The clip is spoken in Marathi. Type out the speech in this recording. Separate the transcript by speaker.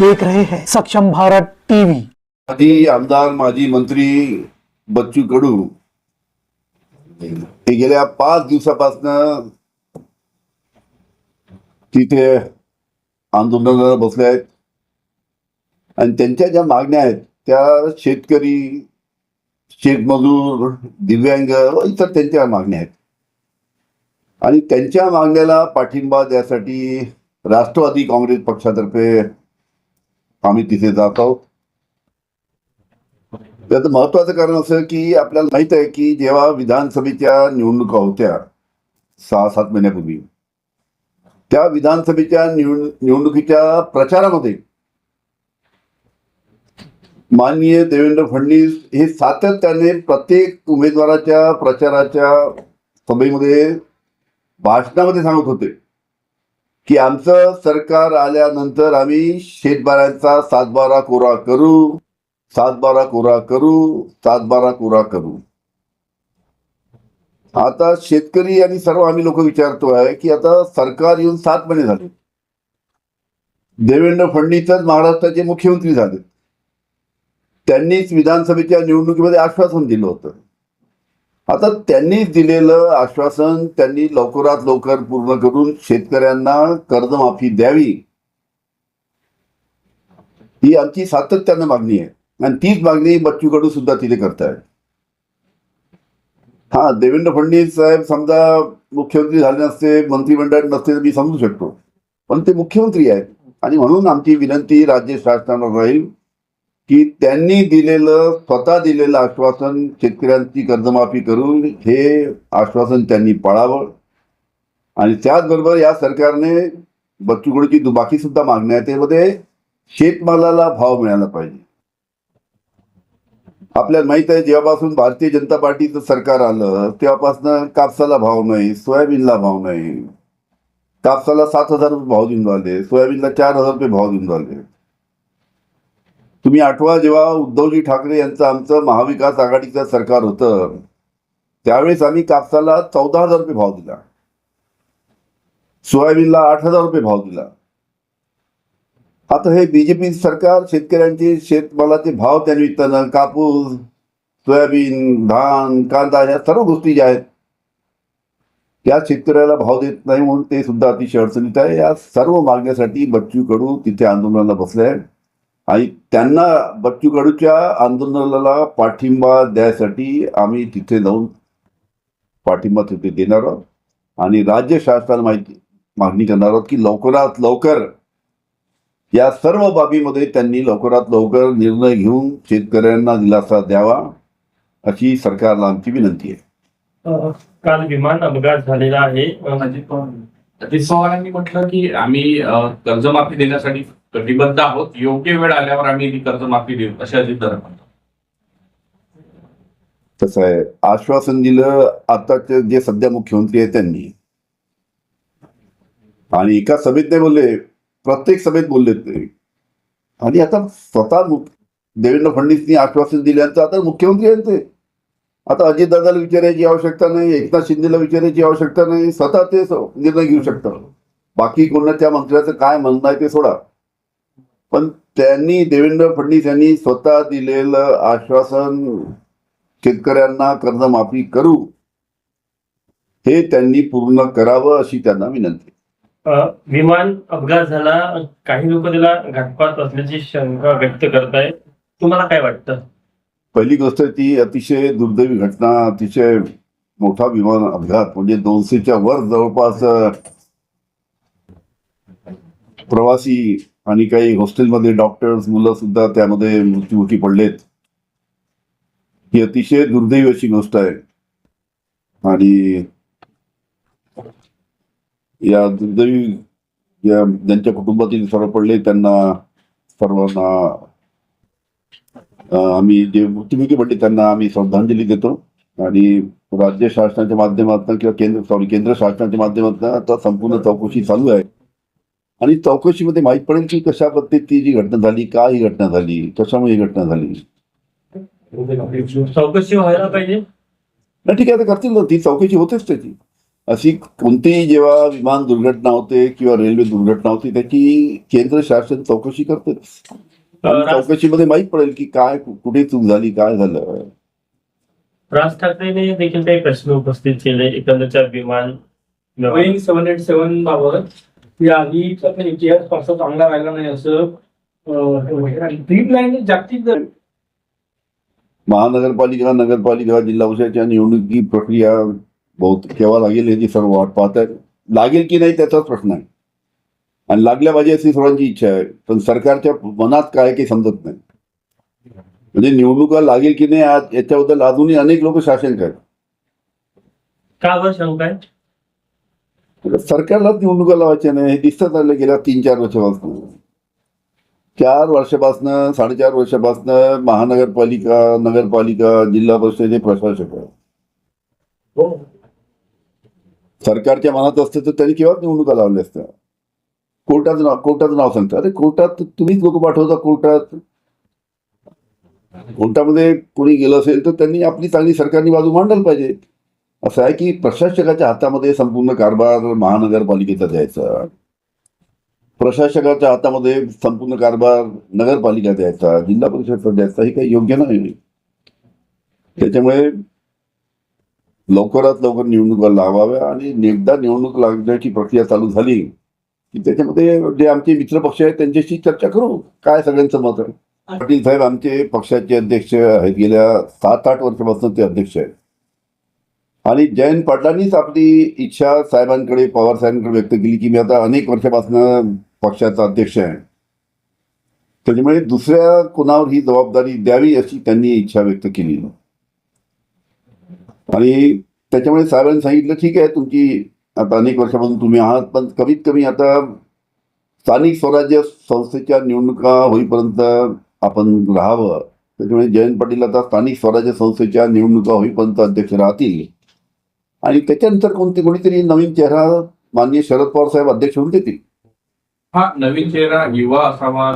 Speaker 1: देख रहे हैं। सक्षम भारत टीवी।
Speaker 2: माजी आमदार माजी मंत्री बच्चू कडू हे गेल्या पाच दिवसापासून तिथे आंदोलनाला बसले आहेत. आणि त्यांच्या ज्या मागण्या आहेत त्या शेतकरी शेतमजूर दिव्यांग व इतर त्यांच्या मागण्या आहेत. आणि त्यांच्या मागण्याला पाठिंबा द्यासाठी राष्ट्रवादी काँग्रेस पक्षातर्फे आम्ही तिथे जात. आहोत त्याचं महत्वाचं कारण असं की आपल्याला माहीत आहे की जेव्हा विधानसभेच्या निवडणुका होत्या सहा सात महिन्यापूर्वी त्या विधानसभेच्या निवड निवडणुकीच्या प्रचारामध्ये माननीय देवेंद्र फडणवीस हे सातत्याने प्रत्येक उमेदवाराच्या प्रचाराच्या सभेमध्ये भाषणामध्ये सांगत होते. की आमचं सरकार आल्यानंतर आम्ही शेतबाऱ्यांचा सातबारा कोरा करू सातबारा कोरा करू सातबारा कोरा करू. आता शेतकरी आणि सर्व आम्ही लोक विचारतो आहे की आता सरकार येऊन सात महिने झाले. देवेंद्र फडणवीसच महाराष्ट्राचे मुख्यमंत्री झाले. त्यांनीच विधानसभेच्या निवडणुकीमध्ये आश्वासन दिलं होतं. आता त्यांनी दिलेलं आश्वासन त्यांनी लवकरात लवकर पूर्ण करून शेतकऱ्यांना कर्जमाफी द्यावी. ही आमची सातत्यानं मागणी आहे. आणि तीच मागणी बच्चू कडू सुद्धा तिथे करतायत. हा देवेंद्र फडणवीस साहेब समजा मुख्यमंत्री झाले नसते मंत्रिमंडळ नसते तर मी समजू शकतो. पण ते मुख्यमंत्री आहेत. आणि म्हणून आमची विनंती राज्य शासनाला राहील. की त्यांनी दिलेलं स्वतः दिलेलं आश्वासन शेतकऱ्यांची कर्जमाफी करून हे आश्वासन त्यांनी पाळावं. आणि त्याचबरोबर या सरकारने बच्चू दुबाकी बाकी सुद्धा मागण्या आहे त्यामध्ये शेतमालाला भाव मिळाला पाहिजे. आपल्याला माहीत आहे जेव्हापासून भारतीय जनता पार्टीचं सरकार आलं तेव्हापासून कापसाला भाव नाही सोयाबीनला भाव नाही. कापसाला सात हजार रुपये भाव देऊन राहिले सोयाबीनला चार हजार रुपये भाव देऊन राहिले. तुम्ही आठवा जेव्हा उद्धवजी ठाकरे यांचं आमचं महाविकास आघाडीचं सरकार होतं त्यावेळेस आम्ही कापसाला चौदा हजार रुपये भाव दिला. सोयाबीनला आठ हजार रुपये भाव दिला. आता हे बीजेपी सरकार शेतकऱ्यांचे शेतमालाचे भाव त्या निमित्तानं कापूस सोयाबीन धान कांदा या सर्व गोष्टी ज्या आहेत त्या शेतकऱ्याला भाव देत नाही म्हणून ते सुद्धा अतिशय अडचणीत आहे. या सर्व मागण्यासाठी बच्चू कडू तिथे आंदोलनाला बसले आहेत. आणि त्यांना बच्चू कडूच्या आंदोलनाला पाठिंबा द्यायसाठी आम्ही तिथे जाऊन पाठिंबा तिथे देणार आहोत. आणि राज्य शासनाला माहिती मागणी करणार आहोत की लवकरात लवकर या सर्व बाबीमध्ये त्यांनी लवकरात लवकर निर्णय घेऊन शेतकऱ्यांना दिलासा द्यावा अशी सरकारला आमची विनंती आहे.
Speaker 3: काल विमान अपघात झालेला आहे.
Speaker 4: अजित पवार. अजित पवारांनी म्हटलं की आम्ही कर्जमाफी देण्यासाठी कटिबद्ध आहोत. योग्य वेळ आल्यावर आम्ही ती कर्जमाफी देऊ असे अजित दर म्हणतो
Speaker 2: तसं आहे. आश्वासन दिलं आताचे जे सध्या मुख्यमंत्री आहेत त्यांनी. आणि एका सभेत नाही बोलले प्रत्येक सभेत बोलले ते. आणि आता स्वतः देवेंद्र फडणवीसनी आश्वासन दिल्यानंतर आता मुख्यमंत्री आहेत ते. आता अजितदादाला विचारायची आवश्यकता नाही एकनाथ शिंदेला विचारायची आवश्यकता नाही स्वतः ते निर्णय घेऊ शकतात. बाकी कोणाच्या मंत्र्याचं काय म्हणणं आहे ते सोडा. पण त्यांनी देवेंद्र फडणवीस यांनी स्वतः दिलेलं आश्वासन शेतकऱ्यांना कर्जमाफी करू हे त्यांनी पूर्ण करावं अशी त्यांना विनंती.
Speaker 3: विमान अपघात झाला काही लोक त्याला घातपात असल्याची शंका व्यक्त करतायत तुम्हाला काय वाटतं?
Speaker 2: पहिली गोष्ट ती अतिशय दुर्दैवी घटना अतिशय मोठा विमान अपघात म्हणजे दोनशेच्या वर जवळपास प्रवासी आणि काही हॉस्टेलमध्ये डॉक्टर्स मुलं सुद्धा त्यामध्ये मृत्युमुखी पडलेत. ही अतिशय दुर्दैवी अशी गोष्ट आहे. आणि या दुर्दैवी या ज्यांच्या कुटुंबातील सर्व पडले त्यांना सर्वांना आम्ही जे मृत्युमुखी पडले त्यांना आम्ही श्रद्धांजली देतो. आणि राज्य शासनाच्या माध्यमातून किंवा केंद्र सॉरी केंद्र शासनाच्या माध्यमातून आता संपूर्ण चौकशी चालू आहे. आणि चौकशीमध्ये माहीत पडेल की कशा पद्धतीची जी घटना झाली का ही घटना झाली कशामुळे ही घटना झाली.
Speaker 3: चौकशी व्हायला पाहिजे?
Speaker 2: नाही ठीक आहे आता करतील ना ती चौकशी होतेच त्याची. अशी कोणतीही जेव्हा विमान दुर्घटना होते किंवा रेल्वे दुर्घटना होते त्याची केंद्र शासन चौकशी करते. चौकशीमध्ये माहीत पडेल की काय कुठे चूक झाली काय झालं.
Speaker 3: राज ठाकरेने देखील काही प्रश्न उपस्थित केले एकंदरच्या विमान
Speaker 5: सेव्हन एट सेव्हन बाबत. इतिहास फारसा चांगला राहिला नाही असं ट्रीप लाईन जागतिक दर.
Speaker 2: महानगरपालिका नगरपालिका जिल्हा परिषदेच्या निवडणुकी प्रक्रिया बहुत केव्हा लागेल याची सर्व वाट पाहत आहेत. लागेल की नाही त्याचाच प्रश्न आहे. आणि लागल्या पाहिजे अशी सर्वांची इच्छा आहे. पण सरकारच्या मनात काय ते समजत नाही. म्हणजे निवडणुका लागेल की नाही आज याच्याबद्दल अजूनही अनेक लोक शासन आहेत
Speaker 3: का शंका आहे
Speaker 2: सरकारलाच निवडणुका लावायच्या नाही. हे दिसत आलं गेल्या तीन चार वर्षापासून. चार वर्षापासनं साडेचार वर्षापासनं महानगरपालिका नगरपालिका जिल्हा परिषदेचे प्रशासक
Speaker 5: हो.
Speaker 2: सरकारच्या मनात असतं तर त्यांनी केव्हाच निवडणुका लावल्या असत्या कोर्टाचं नाव कोर्टाचं नाव सांगतं अरे कोर्टात तुम्हीच लोक पाठवता कोर्टात. कोर्टामध्ये कोणी गेलं असेल तर त्यांनी आपली चांगली सरकारनी बाजू मांडायला पाहिजे. असं आहे की प्रशासकाच्या हातामध्ये संपूर्ण कारभार महानगरपालिकेचा द्यायचा प्रशासकाच्या हातामध्ये संपूर्ण कारभार नगरपालिका द्यायचा जिल्हा परिषदचा द्यायचा हे काही योग्य नाही. त्याच्यामुळे लवकरात लवकर निवडणुका लावाव्या आणि एकदा निवडणूक लागण्याची प्रक्रिया चालू झाली की त्याच्यामध्ये जे आमचे मित्रपक्ष आहेत त्यांच्याशी चर्चा करू काय सगळ्यांचं मत आहे? पाटील साहेब आमचे पक्षाचे अध्यक्ष आहेत. गेल्या सात आठ वर्षापासून ते अध्यक्ष आहेत. आणि जयंत पाटलांनीच आपली इच्छा साहेबांकडे पवार साहेबांकडे व्यक्त केली की मी आता अनेक वर्षापासून पक्षाचा अध्यक्ष आहे. त्याच्यामुळे दुसऱ्या कोणावर ही जबाबदारी द्यावी अशी त्यांनी इच्छा व्यक्त केली. आणि त्याच्यामुळे साहेबांनी सांगितलं ठीक आहे तुमची आता अनेक वर्षापासून तुम्ही आहात पण कमीत कमी आता स्थानिक स्वराज्य संस्थेच्या निवडणुका होईपर्यंत आपण राहावं. त्याच्यामुळे जयंत पाटील आता स्थानिक स्वराज्य संस्थेच्या निवडणुका होईपर्यंत अध्यक्ष राहतील. आणि त्याच्यानंतर कोणते कोणीतरी नवीन चेहरा माननीय शरद पवार साहेब अध्यक्ष होऊन देतील.
Speaker 4: हा नवीन चेहरा युवा असावा